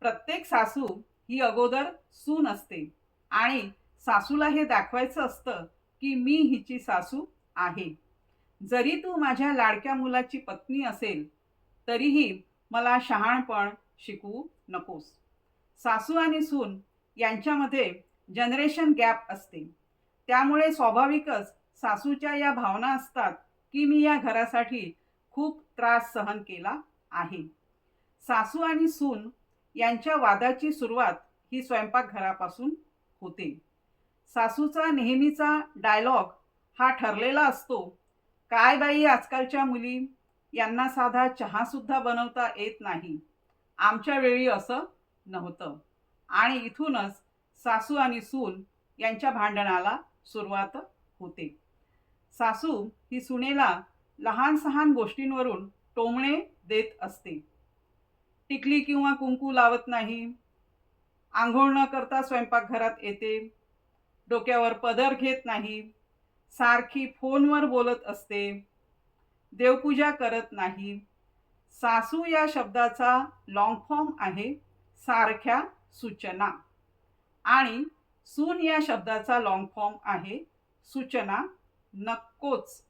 प्रत्येक सासू ही अगोदर सून असते. आणि सासूला हे दाखवायचं असतं की मी हिची सासू आहे. जरी तू माझ्या लाडक्या मुलाची पत्नी असेल तरीही मला शहाणपण शिकवू नकोस. सासू आणि सून यांच्यामध्ये जनरेशन गॅप असते. त्यामुळे स्वाभाविकच सासूच्या या भावना असतात की मी या घरासाठी खूप त्रास सहन केला आहे. सासू आणि सून यांच्या वादाची सुरुवात ही स्वयंपाकघरापासून होते. सासूचा नेहमीचा डायलॉग हा ठरलेला असतो. काय बाई आजकालच्या मुली? यांना साधा चहासुद्धा बनवता येत नाही. आमच्या वेळी असं नव्हतं. आणि इथूनच सासू आणि सून यांच्या भांडणाला सुरुवात होते. सासू ही सुनेला लहान सहान गोष्टींवरून टोमणे देत असते. टिकली किंवा कुंकू लावत नाही. आंघोळ न करता स्वयंपाकघरात येते. डोक्यावर पदर घेत नाही. सारखी फोनवर बोलत असते. देवपूजा करत नाही. सासू या शब्दाचा लॉंग फॉर्म आहे सारख्या सूचना. आणि सून या शब्दाचा लॉंग फॉर्म आहे सूचना नक्कोच.